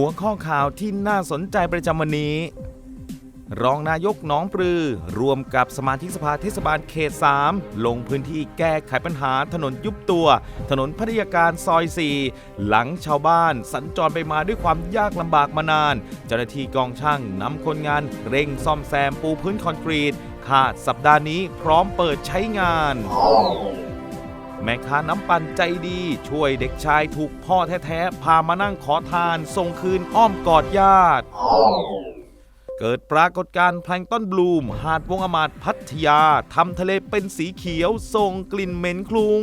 หัวข้อข่าวที่น่าสนใจประจำวันนี้ รองนายกหนองปลือ รวมกับสมาชิกสภาเทศบาลเขต 3 ลงพื้นที่แก้ไขปัญหาถนนยุบตัว ถนนพัทยาการซอย 4 หลังชาวบ้านสัญจรไปมาด้วยความยากลำบากมานาน เจ้าหน้าที่กองช่างนำคนงานเร่งซ่อมแซมปูพื้นคอนกรีตคาดสัปดาห์นี้พร้อมเปิดใช้งาน แม่ค้าน้ำปั่นใจดี ช่วยเด็กชายถูกพ่อแท้ๆ พามานั่งขอทาน ส่งคืนอ้อมกอดญาติ เกิดปรากฏการณ์แพลงก์ต้นบลูม หาดวงอมาดพัทยาทำทะเลเป็นสีเขียวส่งกลิ่นเหม็นคลุ้ง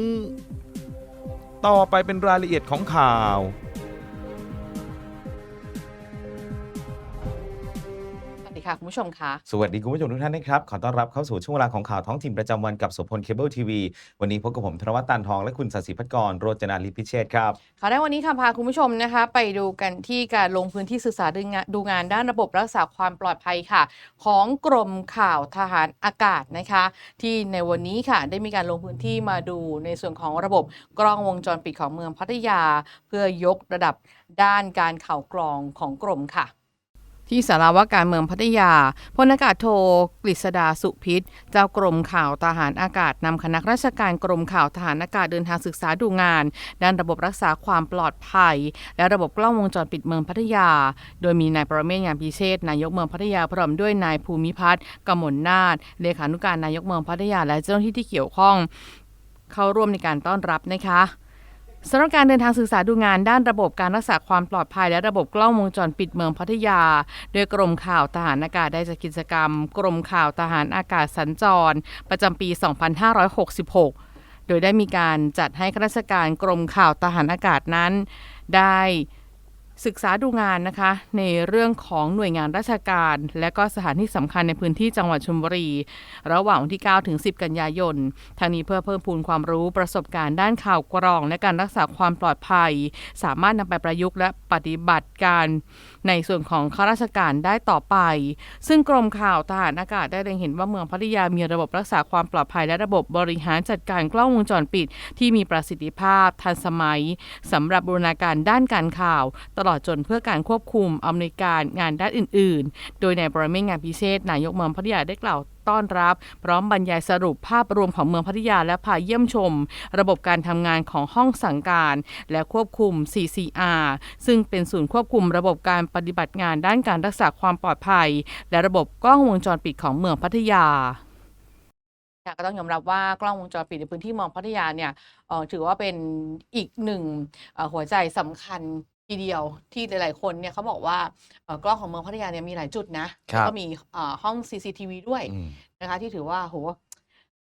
ต่อไปเป็นรายละเอียดของข่าว ค่ะ คุณผู้ชมค่ะสวัสดีคุณผู้ชมทุกท่านนะครับ ขอต้อนรับเข้าสู่ช่วงเวลาของข่าวท้องถิ่นประจำวันกับโสพลเคเบิลทีวีวันนี้พบกับผมธนวัฒน์ตานทองและคุณสศิพัฒกรโรจนาลิพิเชษครับค่ะได้วันนี้ค่ะพาคุณผู้ชมนะคะ ไปดูกันที่การลงพื้นที่ศึกษาดูงานดูงานด้านระบบรักษาความปลอดภัยค่ะ ของกรมข่าวทหารอากาศนะคะ ที่ในวันนี้ค่ะได้มีการลงพื้นที่มาดูในส่วนของระบบกล้องวงจรปิดของเมืองพัทยา เพื่อยกระดับด้านการข่าวกรองของกรมค่ะ ที่สาราว่าการเมืองพัทยาพลอากาศโทกฤษดาสุพิษ เจ้ากรมข่าวทหารอากาศนำคณะราชการกรมข่าวทหารอากาศเดินทางศึกษาดูงาน ด้านระบบรักษาความปลอดภัย และระบบกล้องวงจรปิดเมืองพัทยา โดยมีนายประเมศงามพิเชษนายกเมืองพัทยาพร้อมด้วยนายภูมิพัฒน์กมลนาถเลขานุการนายกเมืองพัทยาและเจ้าหน้าที่ที่เกี่ยวข้อง เข้าร่วมในการต้อนรับนะคะ สำหรับการเดินทางศึกษาดูงานด้านระบบการรักษาความปลอดภัย และระบบกล้องวงจรปิดเมืองพัทยา โดยกรมข่าวทหารอากาศได้จัดกิจกรรม กรมข่าวทหารอากาศสัญจร ประจำปี 2566 โดยได้มีการจัดให้ข้าราชการกรมข่าวทหารอากาศนั้น ได้ ศึกษาดูงานนะคะ ในเรื่องของหน่วยงานราชการ และก็สถานที่สำคัญในพื้นที่จังหวัดชลบุรี ระหว่างวันที่ 9 ถึง 10 กันยายนทางนี้เพื่อเพิ่มพูนความรู้ประสบการณ์ด้านข่าวกรอง และการรักษาความปลอดภัย สามารถนำไปประยุกต์และปฏิบัติการในส่วนของข้าราชการได้ต่อไป ซึ่งกรมข่าวทหารอากาศได้เล็งเห็นว่าเมืองพัทยามีระบบรักษาความปลอดภัย และระบบบริหารจัดการกล้องวงจรปิด ที่มีประสิทธิภาพทันสมัยสำหรับบูรณาการด้านการข่าวตลอดจนเพื่อการควบคุมอำนวยการงานด้านอื่น ๆ โดยในายประเมศงานพิเศษ นายกเมืองพัทยาได้กล่าวต้อนรับ พร้อมบรรยายสรุปภาพรวมของเมืองพัทยาและพาเยี่ยมชม ระบบการทำงานของห้องสั่งการ และควบคุม CCR ซึ่งเป็นศูนย์ควบคุมระบบการปฏิบัติงานด้านการรักษาความปลอดภัย และระบบกล้องวงจรปิดของเมืองพัทยาก็ต้องยอมรับว่ากล้องวงจรปิดในพื้นที่เมืองพัทยาเนี่ยถือว่าเป็นอีกหนึ่งหัวใจสำคัญ ทีเดียวที่หลาย ๆ คนเนี่ยเขาบอกว่าเอ่อกล้องของเมืองพัทยาเนี่ยมีหลายจุดนะครับแล้วก็มีเอ่อห้อง CCTV ด้วยอืมนะคะที่ถือว่าโห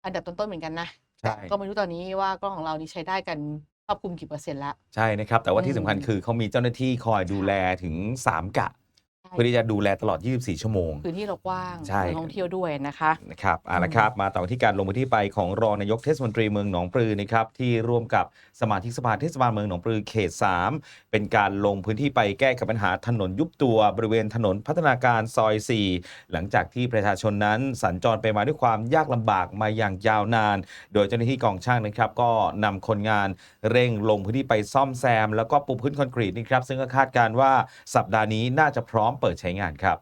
อันดับต้น ๆ เหมือนกันนะใช่ก็ไม่รู้ตอนนี้ว่ากล้องของเรานี่ใช้ได้กันครอบคลุมกี่เปอร์เซ็นต์แล้วใช่นะครับ แต่ว่าที่สำคัญอืมคือเขามีเจ้าหน้าที่คอยดูแลถึง 3 กะใช่ เพื่อที่จะดูแลตลอด 24 ชั่วโมง พื้นที่เรากว้างใช่นักท่องเที่ยวด้วยนะคะนะครับเอาอืละมครับ มาต่อที่การลงพื้นที่ไปของรองนายกเทศมนตรีเมืองหนองปลือนะครับที่ร่วมกับสมาชิกสภาเทศบาลเมืองหนองปลือเขต 3 เป็นการลงพื้นที่ไปแก้ไขปัญหาถนนยุบตัวบริเวณถนนพัฒนาการซอย 4 หลังจากที่ประชาชนนั้นสัญจรไปมาด้วยความยากลำบากมาอย่างยาวนาน โดยเจ้าหน้าที่กองช่างนะครับ ก็นำคนงานเร่งลงพื้นที่ไปซ่อมแซม แล้วก็ปูพื้นคอนกรีตนะครับซึ่งก็คาดการณ์ว่าสัปดาห์นี้น่าจะพร้อมเปิดใช้งานครับ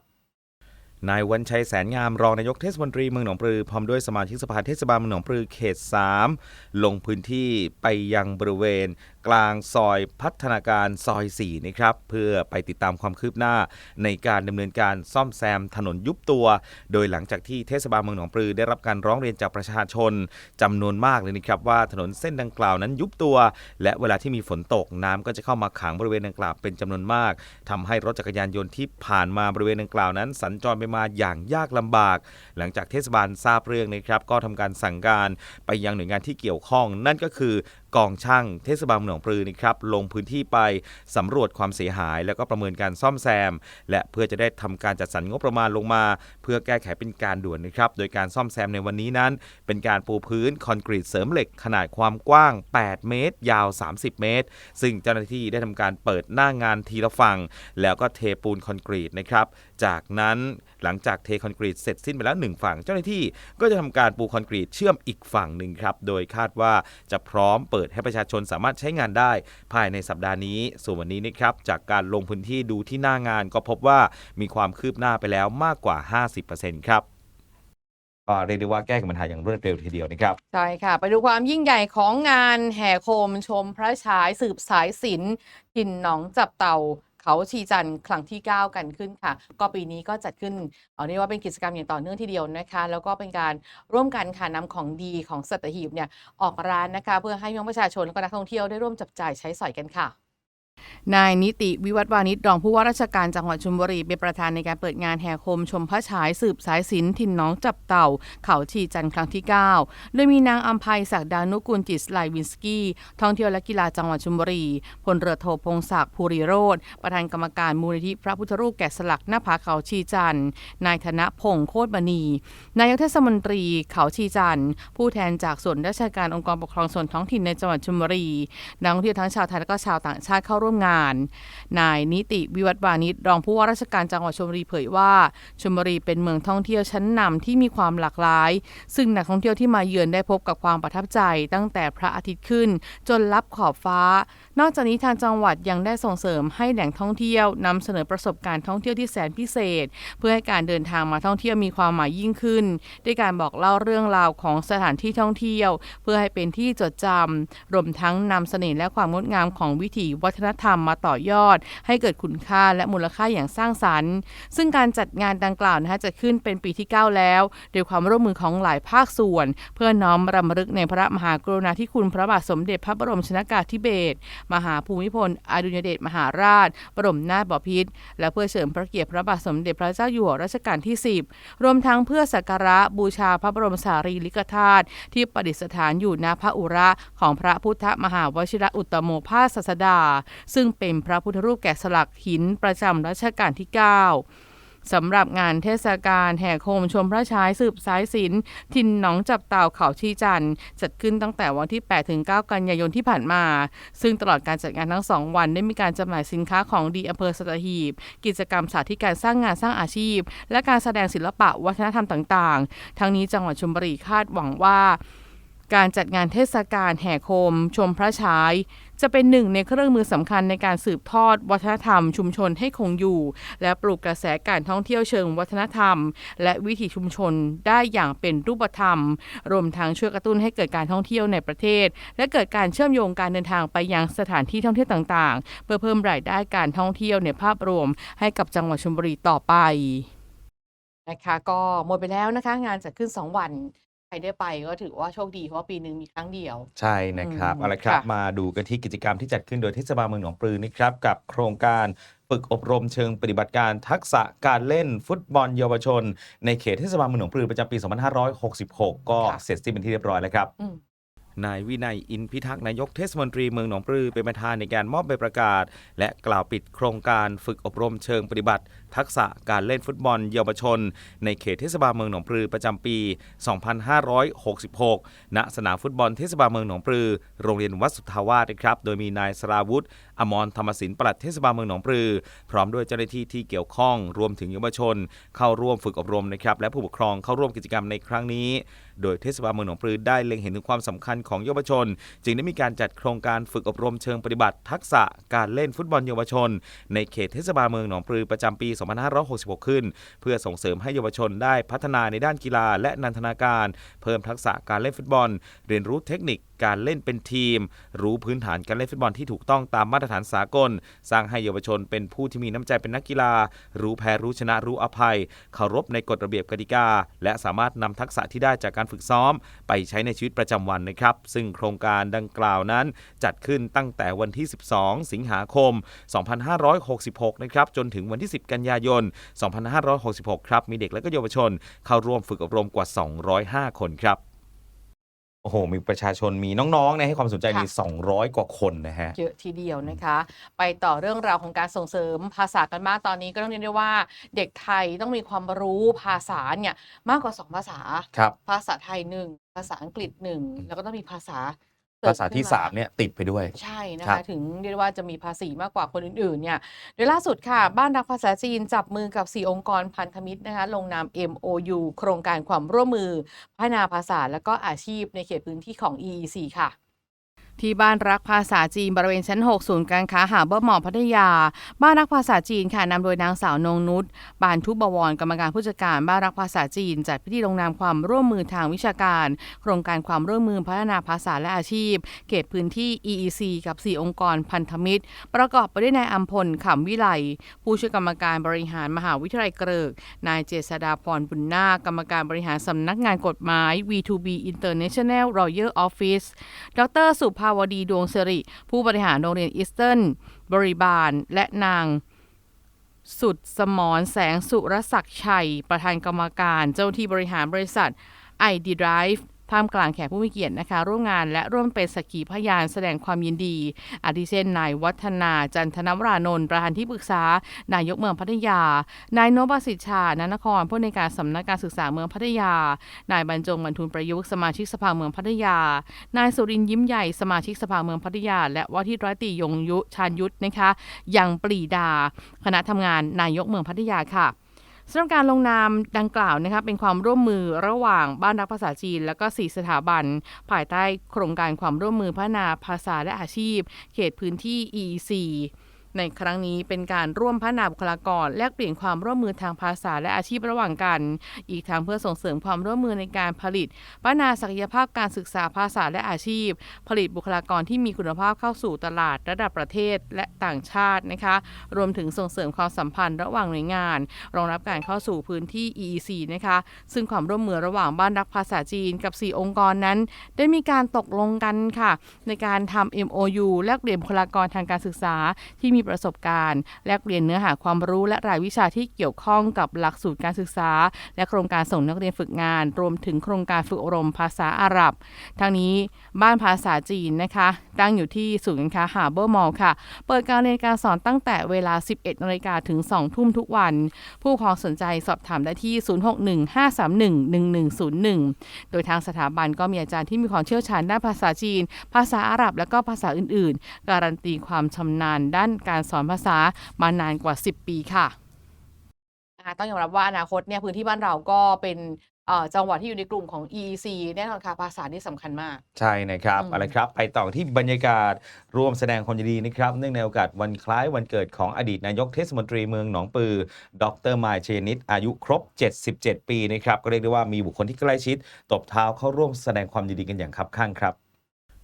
นายวันชัยแสนงามรองนายกเทศมนตรีเมืองหนองปลือพร้อมด้วยสมาชิกสภาเทศบาลเมืองหนองปลือเขต 3 ลงพื้นที่ไปยังบริเวณ กลางซอยพัฒนาการซอย 4 นะครับ เพื่อไปติดตามความคืบหน้าในการดำเนินการซ่อมแซมถนนยุบตัว โดยหลังจากที่เทศบาลเมืองหนองปลือได้รับการร้องเรียนจากประชาชนจำนวนมากเลยนะครับว่าถนนเส้นดังกล่าวนั้นยุบตัว และเวลาที่มีฝนตกน้ำก็จะเข้ามาขังบริเวณดังกล่าวเป็นจำนวนมากทำให้รถจักรยานยนต์ที่ผ่านมาบริเวณดังกล่าวนั้นสัญจรไปมาอย่างยากลำบาก หลังจากเทศบาลทราบเรื่องนะครับก็ทำการสั่งการไปยังหน่วยงานที่เกี่ยวข้อง นั่นก็คือ กองช่างเทศบาลเมืองหนองปลือนะครับลงพื้นที่ไปสำรวจความเสียหาย แล้วก็ประเมินการซ่อมแซม และเพื่อจะได้ทำการจัดสรรงบประมาณลงมา เพื่อแก้ไขเป็นการด่วนนะครับโดยการซ่อมแซมในวันนี้นั้น เป็นการปูพื้นคอนกรีตเสริมเหล็กขนาดความกว้าง 8 เมตร ยาว 30 เมตร ซึ่งเจ้าหน้าที่ได้ทำการเปิดหน้างานทีละฝั่งแล้วก็เทปูนคอนกรีตนะครับจากนั้นหลังจากเทคอนกรีตเสร็จสิ้นไปแล้วหนึ่งฝั่ง เจ้าหน้าที่ก็จะทำการปูคอนกรีตเชื่อมอีกฝั่งหนึ่งครับโดยคาดว่าจะพร้อมเปิดดให้ประชาชนสามารถใช้งานได้ ภายในสัปดาห์นี้ ส่วนวันนี้นะครับจากการลงพื้นที่ดูที่หน้างานก็พบว่ามีความคืบหน้าไปแล้วมากกว่า 50%ครับก็เรียกได้ว่าแก้ไขปัญหาอย่างรวดเร็วทีเดียวนะครับ ใช่ค่ะ ไปดูความยิ่งใหญ่ของงานแห่โคมชมพระฉายสืบสายศิลป์ถิ่นหนองจับเต่า เขาชีจันทร์ครั้งที่ 9 กันขึ้นค่ะ ก็ปีนี้ก็จัดขึ้นเอาเรียกว่าเป็นกิจกรรมอย่างต่อเนื่องทีเดียวนะคะ แล้วก็เป็นการร่วมกันค่ะนำของดีของสัตหีบเนี่ยออกร้านนะคะ เพื่อให้พี่น้องประชาชนและก็นักท่องเที่ยวได้ร่วมจับจ่ายใช้สอยกันค่ะ นายนิติวิวัฒน์วานิชรองผู้ว่าราชการจังหวัดชลบุรีเป็นประธานในการเปิดงานแห่โคมชมพระฉายสืบสายศิลป์ถิ่นน้องจับเต่า เขาชีจันทร์ครั้งที่ 9 โดยมีนางอัมภัยศักดานุกุลจิตสไลวินสกี้ท่องเที่ยวและกีฬาจังหวัดชลบุรีพลเรือโทพงศักดิ์ภูริโรธประธานกรรมการมูลนิธิพระพุทธรูปแกะสลักหน้าผาเขาชีจันทร์นายธนพงศ์โคตรมณีนายกเทศมนตรีเขาชีจันทร์ผู้แทนจากส่วนราชการองค์กรปกครองส่วนท้องถิ่นในจังหวัดชลบุรีนักท่องเที่ยวทั้งชาวไทยและก็ชาวต่างชาติเข้าร่วมงาน นายนิติวิวัฒน์วานิชรองผู้ว่าราชการจังหวัดชลบุรีเผยว่าชลบุรีเป็นเมืองท่องเที่ยวชั้นนำที่มีความหลากหลาย ซึ่งนักท่องเที่ยวที่มาเยือนได้พบกับความประทับใจ ตั้งแต่พระอาทิตย์ขึ้นจนลับขอบฟ้า นอกจากนี้ทางจังหวัดยังได้ส่งเสริมให้แหล่งท่องเที่ยวนำเสนอประสบการณ์ท่องเที่ยวที่แสนพิเศษ เพื่อให้การเดินทางมาท่องเที่ยวมีความหมายยิ่งขึ้น ด้วยการบอกเล่าเรื่องราวของสถานที่ท่องเที่ยว เพื่อให้เป็นที่จดจำรวมทั้งนำเสน่ห์และความงดงามของวิถีวัฒนธรรมมาต่อยอด ให้เกิดคุณค่าและมูลค่าอย่างสร้างสรรค์ ซึ่งการจัดงานดังกล่าวนะคะจะขึ้นเป็นปีที่ 9 แล้วโดยความร่วมมือของหลายภาคส่วน เพื่อน้อมรำลึกในพระมหากรุณาธิคุณพระบาทสมเด็จพระบรมชนากาธิเบศรมหาภูมิพลอดุลยเดชมหาราช บรมนาถบพิตรและเพื่อเฉลิมพระเกียรติพระบาทสมเด็จพระเจ้าอยู่หัวรัชกาลที่ 10 รวมทั้งเพื่อสักการะบูชาพระบรมสารีริกธาตุที่ประดิษฐานอยู่ณพระอุระของพระพุทธมหาวชิระอุตตโมภาสสดา ซึ่งเป็นพระพุทธรูปแกะสลักหินประจำรัชกาลที่ 9 สำหรับงานเทศกาลแห่โคมชมพระฉายสืบสายศิลป์ถิ่นหนองจับเต่าเขาชีจันจัดขึ้นตั้งแต่วันที่ 8 ถึง 9 กันยายนที่ผ่านมา ซึ่งตลอดการจัดงานทั้ง 2 วันได้มีการจำหน่ายสินค้าของดีอำเภอสตหีบ กิจกรรมสาธิตการสร้างงานสร้างอาชีพ และการแสดงศิลปะวัฒนธรรมต่างๆ ทั้งนี้จังหวัดชลบุรีคาดหวังว่า การจัดงานเทศกาลแห่โคมชมพระฉาย จะเป็นหนึ่งในเครื่องมือสำคัญในการสืบทอดวัฒนธรรมชุมชนให้คงอยู่ และปลูกกระแสการท่องเที่ยวเชิงวัฒนธรรม และวิถีชุมชนได้อย่างเป็นรูปธรรม รวมทั้งช่วยกระตุ้นให้เกิดการท่องเที่ยวในประเทศ และเกิดการเชื่อมโยงการเดินทางไปยังสถานที่ท่องเที่ยวต่างๆ เพื่อเพิ่มรายได้การท่องเที่ยวในภาพรวม ให้กับจังหวัดชลบุรีต่อไปนะคะก็หมดไปแล้วนะคะ งานจัดขึ้น 2 วัน ใครได้ไปก็ถือว่าโชคดีเพราะว่าปีหนึ่งมีครั้งเดียว ใช่นะครับอืมเอาละครับค่ะ มาดูกันที่กิจกรรมที่จัดขึ้นโดยเทศบาลเมืองหนองปลือนะครับกับโครงการฝึกอบรมเชิงปฏิบัติการทักษะการเล่นฟุตบอลเยาวชน ในเขตเทศบาลเมืองหนองปลือประจำปี 2566 ก็เสร็จสิ้นเป็นที่เรียบร้อยแล้วครับ อืม นายวินัยอินพิทักษ์นายกเทศมนตรีเมืองหนองปลือเป็นประธานในการมอบใบประกาศ และกล่าวปิดโครงการฝึกอบรมเชิงปฏิบัติ ทักษะการเล่นฟุตบอลเยาวชน ในเขตเทศบาลเมืองหนองปลือประจำปี 2566 ณ สนามฟุตบอลเทศบาลเมืองหนองปลือ โรงเรียนวัดสุทธาวาสนะครับ โดยมีนายสราวุธอมรธรรมศิลป์ปลัดเทศบาลเมืองหนองปลือ พร้อมด้วยเจ้าหน้าที่ที่เกี่ยวข้อง รวมถึงเยาวชน เข้าร่วมฝึกอบรมนะครับและผู้ปกครองเข้าร่วมกิจกรรมในครั้งนี้ โดยเทศบาลเมืองหนองปลือได้เล็งเห็นถึงความสำคัญของเยาวชน จึงได้มีการจัดโครงการฝึกอบรมเชิงปฏิบัติทักษะการเล่นฟุตบอลเยาวชน ในเขตเทศบาลเมืองหนองปลือประจำปี 2566 ขึ้น เพื่อส่งเสริมให้เยาวชนได้พัฒนาในด้านกีฬาและนันทนาการ เพิ่มทักษะการเล่นฟุตบอล เรียนรู้เทคนิคการเล่นเป็นทีม รู้พื้นฐานการเล่นฟุตบอลที่ถูกต้องตามมาตรฐานสากล สร้างให้เยาวชนเป็นผู้ที่มีน้ำใจเป็นนักกีฬา รู้แพ้รู้ชนะรู้อภัย เคารพในกฎระเบียบกติกา และสามารถนำทักษะที่ได้จากการฝึกซ้อม ไปใช้ในชีวิตประจำวันนะครับ ซึ่งโครงการดังกล่าวนั้น จัดขึ้นตั้งแต่วันที่ 12 สิงหาคม 2566 นะครับจนถึงวันที่ 10 กันยายน 2566 ครับมีเด็กและก็เยาวชน เข้าร่วมฝึกอบรมกว่า 205 คนครับ โอ้โห มีประชาชนมีน้องๆเนี่ยให้ความสนใจค่ะมี 200 กว่าคนนะฮะ เยอะทีเดียวนะคะ ไปต่อเรื่องราวของการส่งเสริมภาษากันมากตอนนี้ก็ต้องเรียกได้ว่า เด็กไทยต้องมีความรู้ภาษาเนี่ยมากกว่า 2 ภาษาครับภาษาไทยหนึ่งภาษาอังกฤษหนึ่งแล้วก็ต้องมีภาษา ภาษาที่เสริมขึ้น3เนี่ยติดไปด้วย ใช่นะครัคะบถึงเรียกได้ว่าจะมีภาษีมากกว่าคนอื่นๆเนี่ยโดยล่าสุดค่ะ บ้านรักภาษาจีนจับมือกับ 4 องค์กรพันธมิตรนะคะลงนาม MOU โครงการความร่วมมือพัฒนาภาษาและก็อาชีพในเขตพื้นที่ของ EEC ค่ะ ที่บ้านรักภาษาจีนบริเวณชั้น 6 ศูนย์การค้าหาเบอร์หมอพัทยา บ้านรักภาษาจีนค่ะนำโดยนางสาวนงนุชบานทุบบวรกรรมการผู้จัดการบ้านรักภาษาจีน จัดพิธีลงนามความร่วมมือทางวิชาการ โครงการความร่วมมือพัฒนาภาษาและอาชีพ เขตพื้นที่ EEC กับ 4 องค์กรพันธมิตร ประกอบไปด้วยนายอัมพลขำวิไลผู้ช่วยกรรมการบริหารมหาวิทยาลัยเกริก นายเจษดาพรบุญนากรรมการบริหารสำนักงานกฎหมาย V2B International Royal Office ดรสุภาวดีดวงสิริ ผู้บริหารโรงเรียนอีสเทิร์นบริบาล และนางสุดสมรแสงสุรศักดิ์ชัย ประธานกรรมการเจ้าหน้าที่บริหารบริษัท ID Drive ท่ามกลางแขกผู้มีเกียรตินะคะ ร่วมงานและร่วมเป็นสักขีพยานแสดงความยินดี อาทิเช่นนายวัฒนาจันทนวรานนท์ประธานที่ปรึกษา นายกเมืองพัทยา นายโนบสิทธานนครผู้ในการสำนักการศึกษาเมืองพัทยา นายบรรจงบรรทุนประยุกต์สมาชิกสภาเมืองพัทยา นายสุรินยิ้มใหญ่สมาชิกสภาเมืองพัทยา และว่าที่ร้อยตียงยุชาญยุทธนะคะยังปรีดา คณะทำงานนายกเมืองพัทยาค่ะ สำหรับการลงนามดังกล่าวนะคะเป็นความร่วมมือระหว่างบ้านรักภาษาจีน และก็ 4 สถาบัน ภายใต้โครงการความร่วมมือพัฒนาภาษาและอาชีพ เขตพื้นที่ EEC ในครั้งนี้เป็นการร่วมพัฒนาบุคลากร แลกเปลี่ยนความร่วมมือทางภาษาและอาชีพระหว่างกัน อีกทั้งเพื่อส่งเสริมความร่วมมือในการผลิต พัฒนาศักยภาพการศึกษาภาษาและอาชีพ ผลิตบุคลากรที่มีคุณภาพเข้าสู่ตลาดระดับประเทศและต่างชาตินะคะ รวมถึงส่งเสริมความสัมพันธ์ระหว่างหน่วยงาน รองรับการเข้าสู่พื้นที่ EEC นะคะ ซึ่งความร่วมมือระหว่างบ้านรักภาษาจีนกับ 4 องค์กรนั้น ได้มีการตกลงกันค่ะ ในการทำ MOU แลกเปลี่ยนบุคลากรทางการศึกษาที่มีประสบการณ์ แลกเปลี่ยนเนื้อหาความรู้และรายวิชาที่เกี่ยวข้องกับหลักสูตรการศึกษา และโครงการส่งนักเรียนฝึกงาน รวมถึงโครงการฝึกอบรมภาษาอาหรับ ทั้งนี้บ้านภาษาจีนนะคะ ตั้งอยู่ที่ศูนย์การค้าหาเบอร์มอลล์ค่ะ เปิดการเรียนการสอนตั้งแต่เวลา 11นาฬิกาถึง 2 ทุ่มทุกวัน ผู้ปกครองสนใจสอบถามได้ที่ 0615311101 โดยทางสถาบันก็มีอาจารย์ที่มีความเชี่ยวชาญด้านภาษาจีน ภาษาอาหรับ และก็ภาษาอื่น ๆ การันตีความชำนาญด้านการสอนภาษามานานกว่า 10 ปีค่ะนะคะต้องยอมรับว่าอนาคตเนี่ยพื้นที่บ้านเราก็เป็นเอ่อจังหวัดที่อยู่ในกลุ่มของ EEC แน่นอนค่ะภาษานี่สำคัญมาก ใช่นะครับอืมเอาละครับไปต่อที่บรรยากาศร่วมแสดงความยินดีนะครับ เนื่องในโอกาสวันคล้ายวันเกิดของอดีตนายกเทศมนตรีเมืองหนองปือ ดรมายเชยนิต อายุครบ 77 ปีนะครับ ก็เรียกได้ว่ามีบุคคลที่ใกล้ชิด ตบเท้าเข้าร่วมแสดงความยินดีกันอย่างคับข้างครับ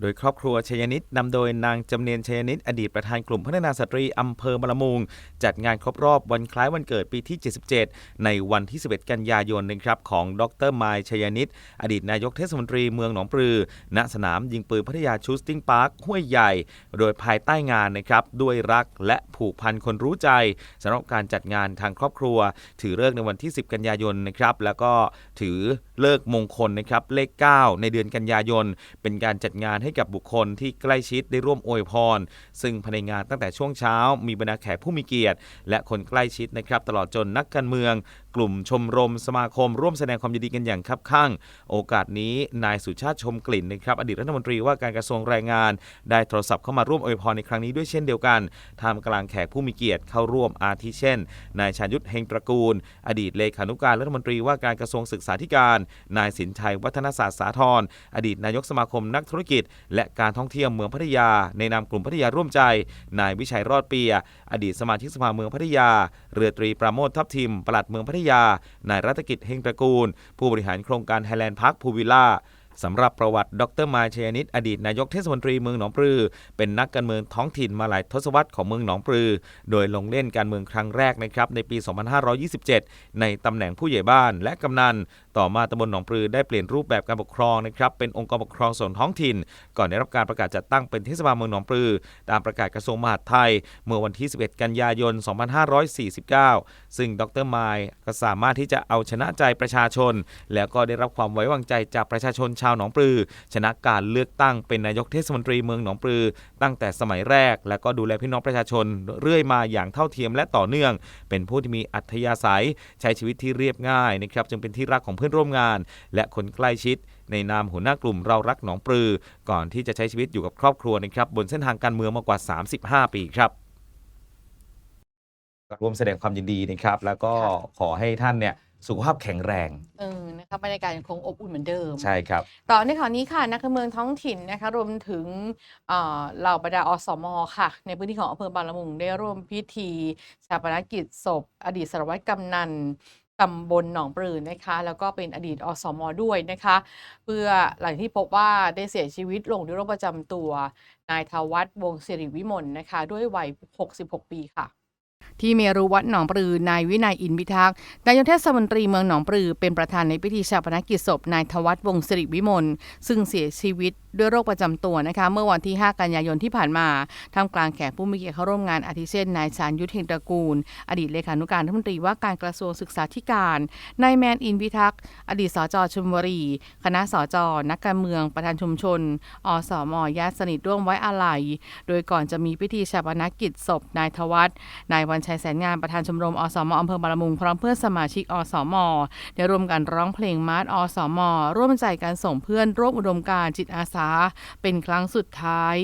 โดยครอบครัวชยนิตนำโดยนางจำเนียนชยนิตอดีตประธานกลุ่มพัฒนาสตรีอำเภอบางละมุง จัดงานครบรอบวันคล้ายวันเกิดปีที่ 77 ในวันที่ 11 กันยายนนะครับของดรมายชยนิตอดีตนายกเทศมนตรีเมืองหนองปลือ ณสนามยิงปืนพัทยาชูสติ้งพาร์คห้วยใหญ่ โดยภายใต้งานนะครับด้วยรักและผูกพันคนรู้ใจสำหรับการจัดงานทางครอบครัว ถือเลิกในวันที่ 10 กันยายนนะครับแล้วก็ถือเลิกมงคลนะครับเลข 9 ในเดือนกันยายน เป็นการจัดงานให้กับบุคคลที่ใกล้ชิดได้ร่วมอวยพร ซึ่งภายในงานตั้งแต่ช่วงเช้า มีบรรดาแขกผู้มีเกียรติ และคนใกล้ชิดนะครับตลอดจนนักการเมือง กลุ่มชมรมสมาคม ร่วมแสดงความยินดีกันอย่างคับข้างโอกาสนี้นายสุชาติชมกลิ่นนะครับอดีตรัฐมนตรีว่าการกระทรวงแรงงาน ได้โทรศัพท์เข้ามาร่วมอวยพรในครั้งนี้ด้วยเช่นเดียวกันท่ามกลางแขกผู้มีเกียรติเข้าร่วมอาทิเช่น นายชายุทธเฮงตระกูล อดีตเลขานุการรัฐมนตรีว่าการกระทรวงศึกษาธิการ นายสินชัยวัฒนศาสตร์สาธรอดีตนายกสมาคมนักธุรกิจและการท่องเที่ยวเมืองพัทยา ในนามกลุ่มพัทยาร่วมใจ นายวิชัยรอดเปีย อดีตสมาชิกสภาเมืองพัทยา เรือตรีปราโมททัพทิมปลัดเมืองพัทยา นายรัตกิจเฮงตระกูล ผู้บริหารโครงการไฮแลนด์พาร์คพูวิลล่า สำหรับประวัติดรมายเชยนิตอดีตนายกเทศมนตรีเมืองหนองปลือ เป็นนักการเมืองท้องถิ่นมาหลายทศวรรษของเมืองหนองปลือ โดยลงเล่นการเมืองครั้งแรกนะครับในปี 2527 ในตำแหน่งผู้ใหญ่บ้านและกำนัน ต่อมาตำบลหนองปลือได้เปลี่ยนรูปแบบการปกครองนะครับเป็นองค์กรปกครองส่วนท้องถิ่น ก่อนได้รับการประกาศจัดตั้งเป็นเทศบาลเมืองหนองปลือ ตามประกาศกระทรวงมหาดไทย เมื่อวันที่ 11 กันยายน 2549 ซึ่งดรมายก็สามารถที่จะเอาชนะใจประชาชน แล้วก็ได้รับความไว้วางใจจากประชาชนชาวหนองปลือ ชนะการเลือกตั้งเป็นนายกเทศมนตรีเมืองหนองปลือ ตั้งแต่สมัยแรก และก็ดูแลพี่น้องประชาชนเรื่อยมาอย่างเท่าเทียมและต่อเนื่อง เป็นผู้ที่มีอัธยาศัยใช้ชีวิตที่เรียบง่ายนะครับจึงเป็นที่รักของเพื่อนร่วมงาน และคนใกล้ชิดในนามหัวหน้ากลุ่มเรารักหนองปลือ ก่อนที่จะใช้ชีวิตอยู่กับครอบครัวนะครับบนเส้นทางการเมืองมากว่า 35 ปีครับร่วมแสดงความยินดีนะครับ แล้วก็ขอให้ท่านเนี่ย สุขภาพแข็งแรง เออนะคะบรรยากาศยังคงอบอุ่นเหมือนเดิม ใช่ครับ ต่อในข่าวนี้ค่ะนักการเมืองท้องถิ่นนะคะรวมถึงเอ่อเหล่าบรรดาอสมค่ะ ในพื้นที่ของอำเภอบางละมุงได้ร่วมพิธีชาปนกิจศพ อดีตสารวัตรกำนันตำบลหนองปลือนะคะ แล้วก็เป็นอดีตอสมด้วยนะคะ เพื่อหลังที่พบว่าได้เสียชีวิตลงด้วยโรคประจำตัว นายทวัฒน์วงศ์สิริวิมลนะคะ ด้วยวัย 66 ปีค่ะ ที่เมรุวัดหนองปลือนายวินัยอินพิทักษ์นายกเทศมนตรีเมืองหนองปลือเป็นประธานในพิธีชาปนกิจศพนายทวัฒน์วงศิริวิมลซึ่งเสียชีวิตด้วยโรคประจำตัวนะคะเมื่อวันที่ 5 กันยายนที่ผ่านมาท่ามกลางแขกผู้มีเกียรติเข้าร่วมงานอาทิเช่นนายชาญยุทธเฮงตระกูล อดีตเลขานุการรัฐมนตรีว่าการกระทรวงศึกษาธิการนายแมนอินพิทักษ์อดีตสจชลบุรี คณะสจนักการเมืองประธานชุมชน อสมญาติสนิทร่วมไว้อาลัย โดยก่อนจะมีพิธีชาปนกิจศพนายทวัฒน์นายวันชัยแสนงามประธานชมรมอสมอำเภอบางละมุงพร้อมเพื่อนสมาชิกอสมได้ร่วมกันร้องเพลงมาร์ชอสมร่วมใจการส่งเพื่อนร่วมอุดมการจิตอาสา เป็นครั้งสุดท้าย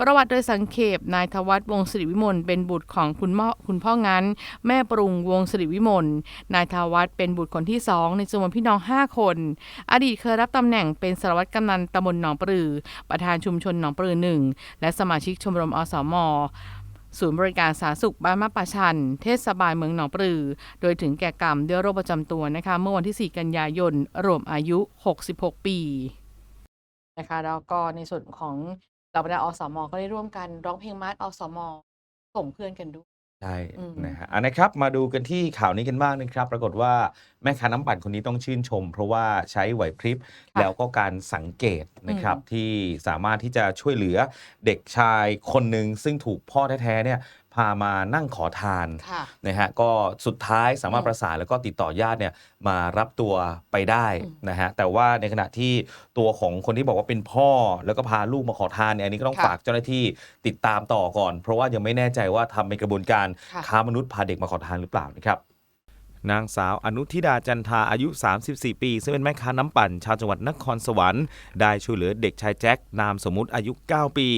ประวัติโดยสังเขปนายทวัฒน์วงศิริวิมลเป็นบุตรของคุณพ่อคุณพ่องั้น แม่ปรุงวงศิริวิมลนายทวัฒน์เป็นบุตรคนที่สองในจำนวนพี่น้อง 5 คน อดีตเคยรับตำแหน่งเป็นสารวัตรกำนันตำบลหนองปลือ ประธานชุมชนหนองปลือหนึ่งและสมาชิกชมรมอสม ศูนย์บริการสาธารณสุขบ้านมะปะชัน เทศบาลเมืองหนองปลือ โดยถึงแก่กรรมด้วยโรคประจำตัวนะคะเมื่อวันที่ 4 กันยายน รวมอายุ 66 ปีนะคะแล้วก็ในส่วนของเหล่าบรรดาอสม ก็ได้ร่วมกันร้องเพลงมาร์ชอสม ส่งเพื่อนกันด้วย ใช่อืม นะฮะอันนะครับมาดูกันที่ข่าวนี้กันบ้างนะครับ ปรากฏว่าแม่ค้าน้ำปั่นคนนี้ต้องชื่นชม เพราะว่าใช้ไหวพริบค่ะแล้วก็การสังเกตนะครับอืมที่สามารถที่จะช่วยเหลือเด็กชายคนหนึ่งซึ่งถูกพ่อแท้ๆเนี่ย พามานั่งขอทานค่ะนะฮะก็สุดท้ายสามารถอืมประสานแล้วก็ติดต่อญาติเนี่ยมารับตัวไปได้อืมนะฮะแต่ว่าในขณะที่ตัวของคนที่บอกว่าเป็นพ่อ แล้วก็พาลูกมาขอทานเนี่ยอันนี้ก็ต้องค่ะฝากเจ้าหน้าที่ติดตามต่อก่อน เพราะว่ายังไม่แน่ใจว่าทำเป็นกระบวนการค่ะค้ามนุษย์พาเด็กมาขอทานหรือเปล่านะครับ นางสาวอนุทิดาจันทาอายุ 34 ปี ซึ่งเป็นแม่ค้าน้ำปั่น ชาวจังหวัดนครสวรรค์ได้ช่วยเหลือเด็กชายแจ็คนามสมมุติอายุ 9 ปี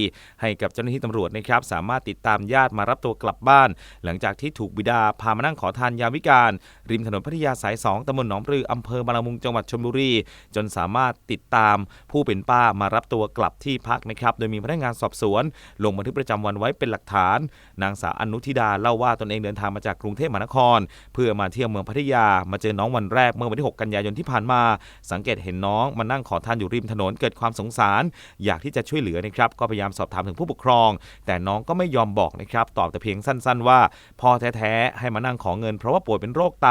ให้กับเจ้าหน้าที่ตำรวจนะครับสามารถติดตามญาติมารับตัวกลับบ้าน หลังจากที่ถูกบิดาพามานั่งขอทานยามวิการ ริมถนนพัทยาสาย 2ตำบลหนองปลืออำเภอบางละมุงจังหวัดชลบุรี จนสามารถติดตามผู้เป็นป้ามารับตัวกลับที่พักนะครับโดยมีพนักงานสอบสวน ลงบันทึกประจำวันไว้เป็นหลักฐาน นางสาวอนุทิดาเล่าว่าตนเองเดินทางมาจากกรุงเทพมหานคร เพื่อมาเที่ยวเมืองพัทยา มาเจอน้องวันแรกเมื่อวันที่ 6 กันยายนที่ผ่านมา สังเกตเห็นน้องมานั่งขอทานอยู่ริมถนนเกิดความสงสาร อยากที่จะช่วยเหลือนะครับก็พยายามสอบถามถึงผู้ปกครอง แต่น้องก็ไม่ยอมบอกนะครับตอบแต่เพียงสั้น ๆ ว่าพ่อแท้ๆให้มานั่งขอเงินเพราะว่าป่วยเป็นโรคไต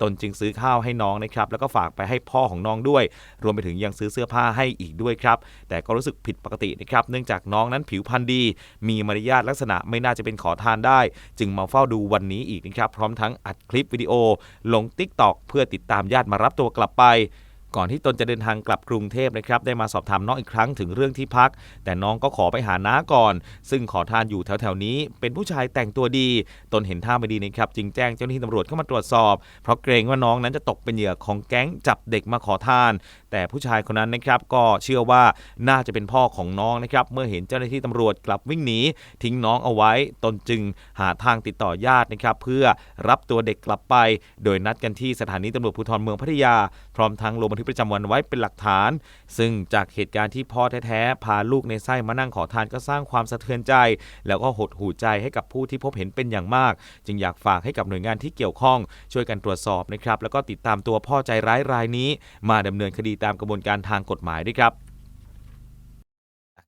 ตนจึงซื้อข้าวให้น้องนะครับแล้วก็ฝากไปให้พ่อของน้องด้วย รวมไปถึงยังซื้อเสื้อผ้าให้อีกด้วยครับแต่ก็รู้สึกผิดปกตินะครับเนื่องจากน้องนั้นผิวพรรณดี มีมารยาทลักษณะไม่น่าจะเป็นขอทานได้ จึงมาเฝ้าดูวันนี้อีกนะครับพร้อมทั้งอัดคลิปวิดีโอ ลงทิกตอกเพื่อติดตามญาติมารับตัวกลับไป ก่อนที่ตนจะเดินทางกลับกรุงเทพนะครับได้มาสอบถามน้องอีกครั้งถึงเรื่องที่พัก แต่น้องก็ขอไปหาน้าก่อน ซึ่งขอทานอยู่แถวๆนี้ เป็นผู้ชายแต่งตัวดี ตนเห็นท่าไม่ดีนะครับจึงแจ้งเจ้าหน้าที่ตำรวจเข้ามาตรวจสอบ เพราะเกรงว่าน้องนั้นจะตกเป็นเหยื่อของแก๊งจับเด็กมาขอทานแต่ผู้ชายคนนั้นนะครับก็เชื่อว่าน่าจะเป็นพ่อของน้องนะครับเมื่อเห็นเจ้าหน้าที่ตำรวจกลับวิ่งหนีทิ้งน้องเอาไว้ตนจึงหาทางติดต่อญาตินะครับเพื่อรับตัวเด็กกลับไป โดยนัดกันที่สถานีตำรวจภูธรเมืองพัทยา พร้อมทั้งลงบันทึกประจำวันไว้เป็นหลักฐาน ซึ่งจากเหตุการณ์ที่พ่อแท้ๆพาลูกในไส้มานั่งขอทานก็สร้างความสะเทือนใจ แล้วก็หดหูใจให้กับผู้ที่พบเห็นเป็นอย่างมาก จึงอยากฝากให้กับหน่วยงานที่เกี่ยวข้อง ช่วยกันตรวจสอบนะครับแล้วก็ติดตามตัวพ่อใจร้ายรายนี้ มาดำเนินคดีตามกระบวนการทางกฎหมายด้วยครับ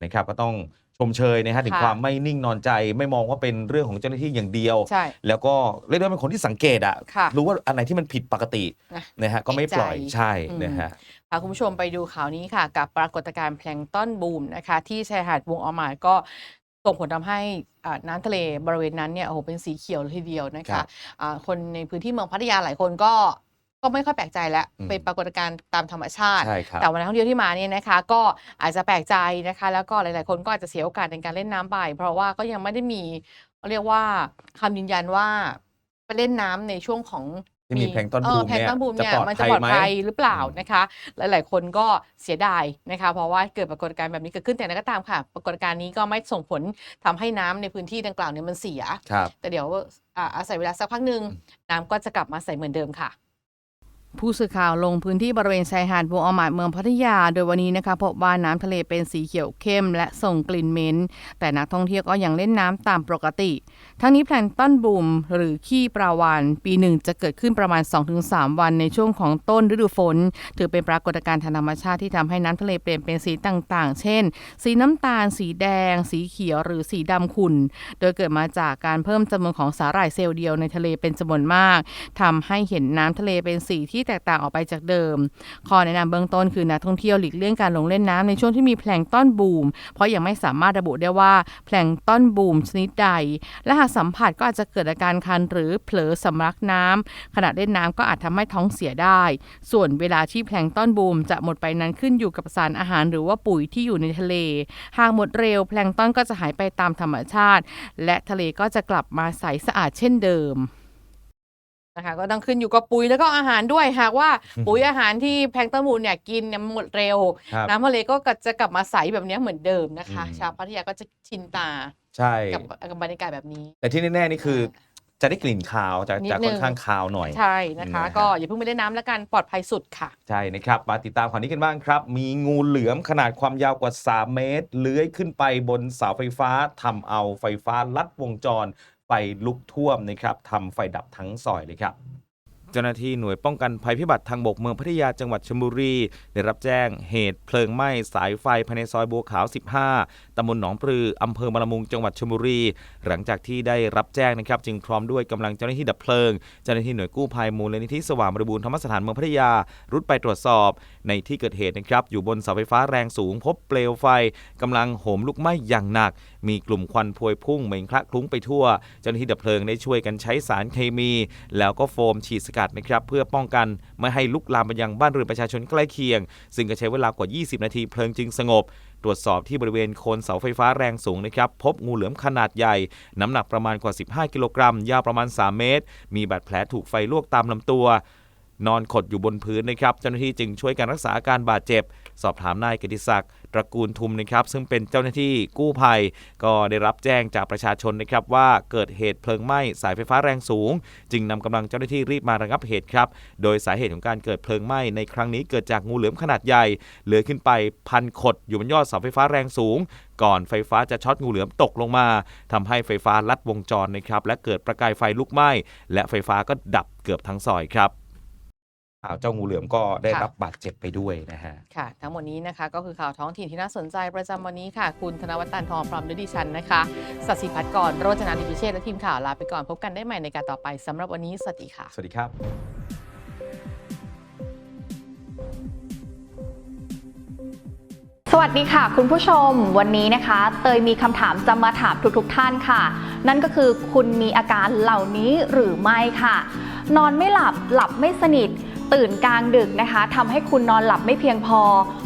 นะครับก็ต้องชมเชยนะฮะถึงค่ะความไม่นิ่งนอนใจไม่มองว่าเป็นเรื่องของเจ้าหน้าที่อย่างเดียวใช่แล้วก็เรียกได้ว่าเป็นคนที่สังเกตอะค่ะรู้ว่าอันไหนที่มันผิดปกตินะนะฮะก็ไม่ปล่อยเอกใจใช่อืมนะฮะพาคุณผู้ชมไปดูข่าวนี้ค่ะ กับปรากฏการณ์แพลงก์ต้นบูมนะคะ ที่ชายหาดวงออมายก็ส่งผลทำให้อ่าน้ำทะเลบริเวณนั้นเนี่ยโอ้โหเป็นสีเขียวเลยทีเดียวนะครัคะบอ่าคนในพื้นที่เมืองพัทยาหลายคนก็ ก็ไม่ค่อยแปลกใจแล้วอืมเป็นปรากฏการณ์ตามธรรมชาติ ใช่ครับ แต่วันนักท่องเที่ยวที่มาเนี่ยนะคะ ก็อาจจะแปลกใจนะคะ แล้วก็หลาย ๆ คนก็อาจจะเสียโอกาสในการเล่นน้ำไป เพราะว่าก็ยังไม่ได้มีเรียกว่าคำยืนยันว่าไปเล่นน้ำในช่วงของที่มีแพลงก์ต้นเอบูอมแพลงเนี่ยก์ต้นบูมจะเนี่ยปลอดมันจะภัยปลอดไหม ภัยหรือเปล่าอืม นะคะ หลาย ๆ คนก็เสียดายนะคะ เพราะว่าเกิดปรากฏการณ์แบบนี้เกิดขึ้นแต่นั้นก็ตามค่ะ ปรากฏการณ์นี้ก็ไม่ส่งผลทำให้น้ำในพื้นที่ดังกล่าวเนี่ยมันเสีย ครับ แต่เดี๋ยวอ่าอาศัยเวลาสักพักหนึ่งน้ำก็จะกลับมาใสเหมือนเดิมค่ะ ผู้สื่อข่าวลงพื้นที่บริเวณชายหาดบัวอมาดเมืองพัทยา โดยวันนี้นะคะพบว่าน้ำทะเลเป็นสีเขียวเข้ม และส่งกลิ่นเหม็นแต่นักท่องเที่ยวก็ยังเล่นน้ำตามปกติ ทั้งนี้แพลงต้นบูมหรือขี้ปลาวานปีหนึ่งจะเกิดขึ้นประมาณ 2-3 วันในช่วงของต้นฤดูฝน ถือเป็นปรากฏการณ์ทางธรรมชาติที่ทำให้น้ำทะเลเปลี่ยนเป็นสีต่างๆ เช่น สีน้ำตาล สีแดง สีเขียว หรือสีดำขุ่น โดยเกิดมาจากการเพิ่มจำนวนของสาหร่ายเซลล์เดียวในทะเลเป็นจำนวนมากทำให้เห็นน้ำทะเลเป็นสีที่แตกต่างออกไปจากเดิม ข้อแนะนำเบื้องต้นคือนักท่องเที่ยวหลีกเลี่ยงการลงเล่นน้ำในช่วงที่มีแพลงต้นบูม เพราะยังไม่สามารถระบุได้ว่าแพลงต้นบูมชนิดใด และหากสัมผัสก็อาจจะเกิดอาการคันหรือเผลอสำลักน้ำขณะเล่นน้ำก็อาจทำให้ท้องเสียได้ ส่วนเวลาที่แพลงก์ต้นบูมจะหมดไปนั้นขึ้นอยู่กับสารอาหารหรือว่าปุ๋ยที่อยู่ในทะเล หากหมดเร็วแพลงก์ต้นก็จะหายไปตามธรรมชาติ และทะเลก็จะกลับมาใสสะอาดเช่นเดิมนะคะก็ต้องขึ้นอยู่กับปุ๋ยแล้วก็อาหารด้วยหากว่าอืมปุ๋ยอาหารที่แพลงก์ต้นบูมเนี่ยกินเนี่ยหมดเร็วครับน้ำทะเลก็จะกลับมาใสแบบเนี้ยเหมือนเดิมนะคะอืมชาวพัทยาก็จะชินตา ใช่ กับกับบรรยากาศแบบนี้ แต่ที่แน่ๆนี่คือจะได้กลิ่นคาวจะนิดจะนึค่องนข้างคาวหน่อย ใช่นะคะ นะฮะ ก็อย่าเพิ่งไปเล่นน้ำแล้วกันปลอดภัยสุดค่ะ ใช่นะครับมาติดตามข่าวนี้กันบ้างครับ มีงูเหลือมขนาดความยาวกว่า 3 เมตร เลื้อยขึ้นไปบนเสาไฟฟ้าทำเอาไฟฟ้าลัดวงจรไฟลุกท่วมนะครับทำไฟดับทั้งซอยเลยครับ เจ้าหน้าที่หน่วยป้องกันภัยพิบัติทางบกเมืองพัทยาจังหวัดชลบุรี ได้รับแจ้งเหตุเพลิงไหม้สายไฟภายในซอยบัวขาว 15 ตำบลหนองปลืออำเภอบางละมุงจังหวัดชลบุรี หลังจากที่ได้รับแจ้งนะครับ จึงพร้อมด้วยกำลังเจ้าหน้าที่ดับเพลิง เจ้าหน้าที่หน่วยกู้ภัยมูลนิธิสว่างบริบูรณ์ธรรมสถานเมืองพัทยา รุดไปตรวจสอบ ในที่เกิดเหตุนะครับ อยู่บนเสาไฟฟ้าแรงสูงพบเปลวไฟกำลังโหมลุกไหม้อย่างหนัก มีกลุ่มควันพวยพุ่งเหม็นคละคลุ้งไปทั่ว เจ้าหน้าที่ดับเพลิงได้ช่วยกันใช้สารเคมี แล้วก็โฟมฉีดสกัดนะครับเพื่อป้องกันไม่ให้ลุกลามไปยังบ้านเรือนประชาชนใกล้เคียง ซึ่งก็ใช้เวลากว่า 20 นาทีเพลิงจึงสงบ ตรวจสอบที่บริเวณโคนเสาไฟฟ้าแรงสูงนะครับพบงูเหลือมขนาดใหญ่ น้ำหนักประมาณกว่า 15 กิโลกรัม ยาวประมาณ 3 เมตร มีบาดแผลถูกไฟลวกตามลำตัวนอนขดอยู่บนพื้นนะครับ เจ้าหน้าที่จึงช่วยการรักษาอาการบาดเจ็บ สอบถามนายกฤติศักดิ์ตระกูลทุมนะครับซึ่งเป็นเจ้าหน้าที่กู้ภัย ก็ได้รับแจ้งจากประชาชนนะครับว่าเกิดเหตุเพลิงไหม้สายไฟฟ้าแรงสูง จึงนำกำลังเจ้าหน้าที่รีบมาระงับเหตุครับโดยสาเหตุของการเกิดเพลิงไหม้ในครั้งนี้เกิดจากงูเหลือมขนาดใหญ่เลื้อยขึ้นไปพันขดอยู่บนยอดเสาไฟฟ้าแรงสูง ก่อนไฟฟ้าจะช็อตงูเหลือมตกลงมาทำให้ไฟฟ้าลัดวงจรนะครับและเกิดประกายไฟลุกไหม้และไฟฟ้าก็ดับเกือบทั้งซอยครับาวเจ้างูเหลือมก็ได้ค่ะรับบาดเจ็บไปด้วยนะฮะ ค่ะ ทั้งหมดนี้นะคะก็คือข่าวท้องถิ่นที่น่าสนใจประจำวันนี้ค่ะ คุณธนวัฒน์ตันทองพร้อมด้วยดิฉันนะคะสัสิพัฒน์กรโรจนาดิพิเชษและทีมข่าวลาไปก่อนพบกันได้ใหม่ในการต่อไปสำหรับวันนี้สวัสดีค่ะ สวัสดีครับสวัสดีค่ะ คุณผู้ชมวันนี้นะคะ เตยมีคำถามจะมาถามทุกๆทท่านค่ะ นั่นก็คือคุณมีอาการเหล่านี้หรือไม่ค่ะ นอนไม่หลับหลับไม่สนิท ตื่นกลางดึกนะคะทำให้คุณนอนหลับไม่เพียงพอ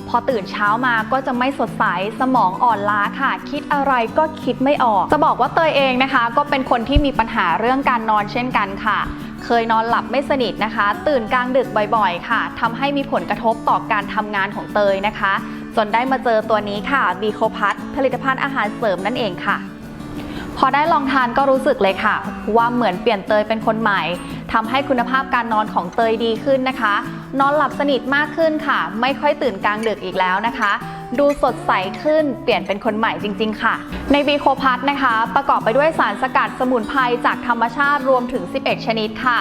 พอตื่นเช้ามาก็จะไม่สดใสสมองอ่อนล้าค่ะ คิดอะไรก็คิดไม่ออก จะบอกว่าเตยเองนะคะ ก็เป็นคนที่มีปัญหาเรื่องการนอนเช่นกันค่ะ เคยนอนหลับไม่สนิทนะคะ ตื่นกลางดึกบ่อยๆ ค่ะทำให้มีผลกระทบต่อการทำงานของเตยนะคะ จนได้มาเจอตัวนี้ค่ะบีโคพัทผลิตภัณฑ์อาหารเสริมนั่นเองค่ะ พอได้ลองทานก็รู้สึกเลยค่ะ ว่าเหมือนเปลี่ยนเตยเป็นคนใหม่ ทำให้คุณภาพการนอนของเตยดีขึ้นนะคะ นอนหลับสนิทมากขึ้นค่ะ ไม่ค่อยตื่นกลางดึกอีกแล้วนะคะ ดูสดใสขึ้นเปลี่ยนเป็นคนใหม่จริง ๆ ค่ะ ในบีโคพัทนะคะ ประกอบไปด้วยสารสกัดสมุนไพรจากธรรมชาติรวมถึง 11 ชนิดค่ะ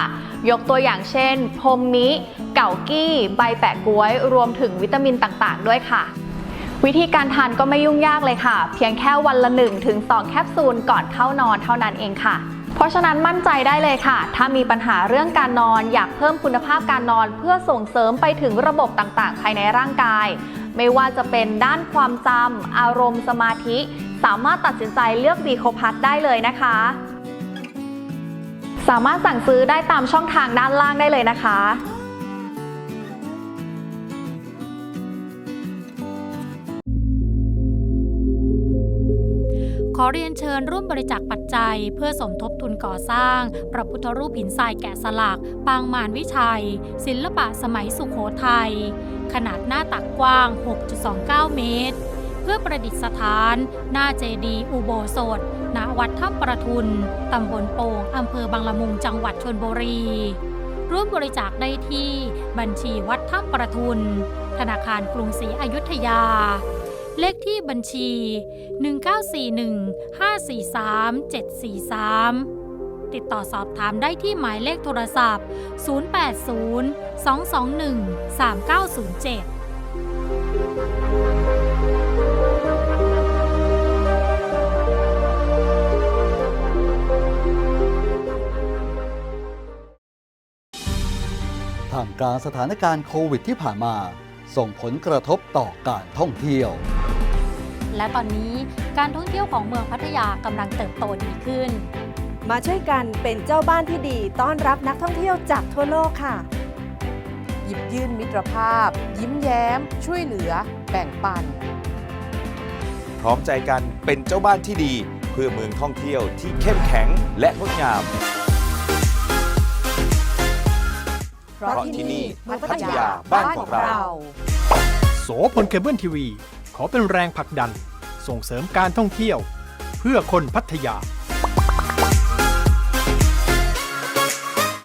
ยกตัวอย่างเช่น พรมมิ เก่ากี้ ใบแปะก๊วย รวมถึงวิตามินต่างๆ ด้วยค่ะวิธีการทานก็ไม่ยุ่งยากเลยค่ะ เพียงแค่วันละ1ถึง2แคปซูลก่อนเข้านอนเท่านั้นเองค่ะ เพราะฉะนั้นมั่นใจได้เลยค่ะ ถ้ามีปัญหาเรื่องการนอนอยากเพิ่มคุณภาพการนอนเพื่อส่งเสริมไปถึงระบบต่างๆ ภายในร่างกาย ไม่ว่าจะเป็นด้านความจำอารมณ์สมาธิ สามารถตัดสินใจเลือกบีโคพัทได้เลยนะคะ สามารถสั่งซื้อได้ตามช่องทางด้านล่างได้เลยนะคะ ขอเรียนเชิญร่วมบริจาคปัจจัย เพื่อสมทบทุนก่อสร้าง พระพุทธรูปหินทรายแกะสลัก ปางมารวิชัย ศิลปะสมัยสุขโขทัย ขนาดหน้าตักกว้าง 6.29 เมตร เพื่อประดิษฐาน หน้าเจดีย์อุโบสถ ณ วัดถ้ำประทุน ตำบลโป่งอำเภอบางละมุงจังหวัดชนบุรี ร่วมบริจาคได้ที่บัญชีวัดถ้ำประทุน ธนาคารกรุงศรีอยุธยา เลขที่บัญชี 1941 543 743 ติดต่อสอบถามได้ที่หมายเลขโทรศัพท์ 080 221 3907ท่ามกลางสถานการณ์โควิดที่ผ่านมา ส่งผลกระทบต่อการท่องเที่ยว และตอนนี้การท่องเที่ยวของเมืองพัทยากำลังเติบโตดีขึ้น มาช่วยกันเป็นเจ้าบ้านที่ดีต้อนรับนักท่องเที่ยวจากทั่วโลกค่ะ หยิบยื่นมิตรภาพ ยิ้มแย้ม ช่วยเหลือ แบ่งปัน พร้อมใจกันเป็นเจ้าบ้านที่ดี เพื่อเมืองท่องเที่ยวที่เข้มแข็งและงดงาม เพราะที่นี่พัทยาบ้านของเรา โสพลเคเบิลทีวี ขอเป็นแรงผลักดัน ส่งเสริมการท่องเที่ยว เพื่อคนพัทยา